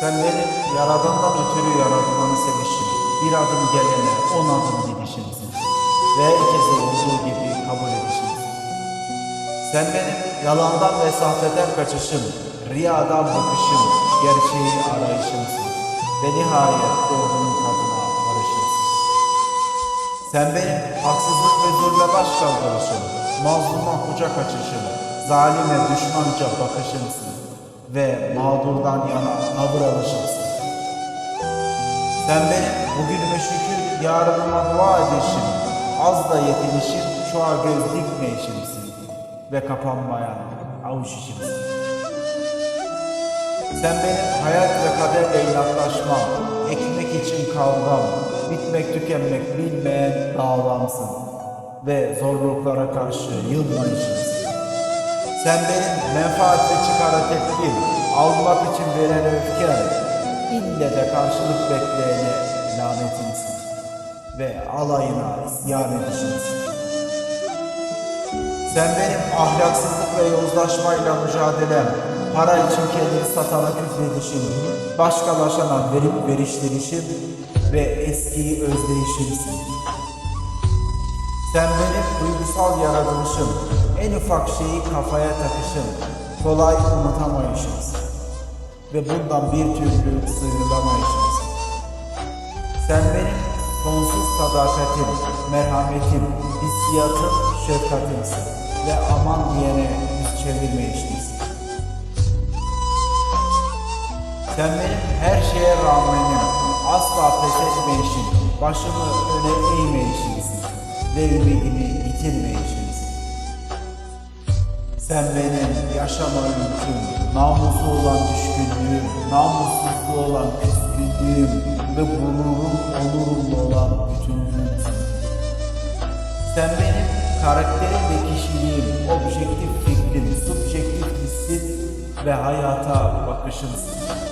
Sen benim yaradandan ötürü yaratmanı sevişim. Bir adım gelene on adım gidişimsin. Ve herkese olduğu gibi kabul edişimsin. Sen benim yalandan ve sahteden kaçışım, riyadan bakışım, gerçeği arayışımsın. Ve nihayet doğrunun tadına varışımsın. Sen benim haksızlık ve zulme baş kaldırışım, mazluma kucak açışım, zalime düşmanca bakışımsın ve mağdurdan yana tavır alışımsın. Sen benim bugünüme şükür, yarınıma dua edişim, az da yetinişim, çoğa göz dikmeyişimsin ve kapanmayan avuç içimsin. Sen benim hayat ve kaderle inatlaşmam, ekmek için kavgam, bitmek tükenmek bilmeyen davamsın ve zorluklara karşı yılmayışımsın. Sen benim menfaat ve çıkara tepkim, almak için veren öfkem, ille de karşılık bekleyene lanetimsin ve alayına isyan edişimsin. Sen benim ahlaksızlık ve yozlaşmayla mücadelem, para için kendini satana küfredişim, başkalaşana verip veriştirişim ve eskiyi özleyişimsin. Sen benim duygusal yaratılışım, en ufak şeyi kafaya takışım, kolay unutamayışımsın ve bundan bir türlü sıyrılamayışımsın. Sen benim sonsuz sadakatim, merhametim, hissiyatım, şefkatimsin. Ve aman diyene yüz çevirmeyişimsin. Sen benim her şeye rağmenim, asla pes etmeyişim, başımı öne eğmeyişimsin ve ümidimi Sen benim yaşama ülküm, namuslu olan düşkünlüğüm, namussuzluğu olan küskünlüğüm ve gururum, onurumla olan bütünlüğümsün. Sen benim karakterim ve kişiliğim, objektif fikrim, subjektif hissim ve hayata bakışımsın.